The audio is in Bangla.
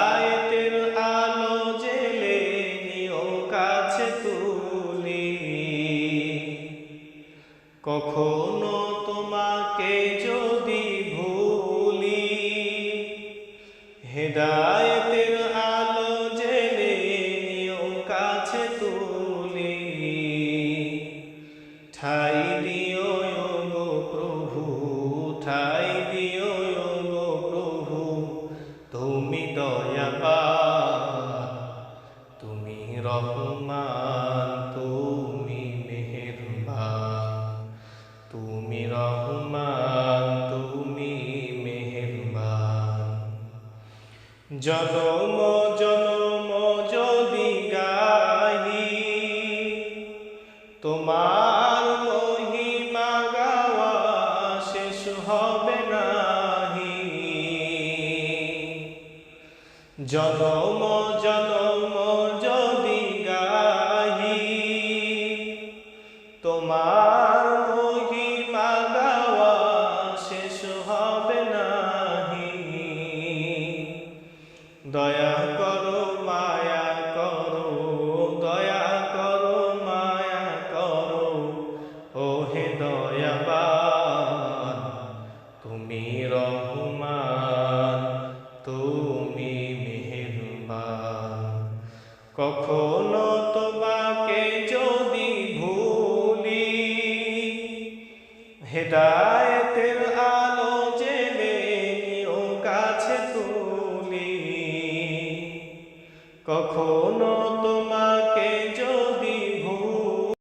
হেদায়েতের আলো জেলে নিও কাছে তুলি। কখনো তোমাকে যদি ভুলি, হেদায়েতের আলো জেলে নিও কাছে তুলি। ঠাই দিও প্রভু, ঠাই দিও তুমি দয়াবান তুমি রহমান, তুমি মেহেরবান। তুমি রহমান, তুমি মেহেরবান। জনম জনম যদি গাহি তোমার মহিমা গাওয়া শেষ হবে নাহি জনম জনম যদি গাহি, তোমার মহিমা গাওয়া শেষ হবে নাহি। দয়া করো, মায়া করো, দয়া করো, মায়া করো ও হে দয়াবান, তুমি কখনো তোমাকে যদি ভুলি হেদায়তের আলো জেলে ও কাছে তুলি। কখনো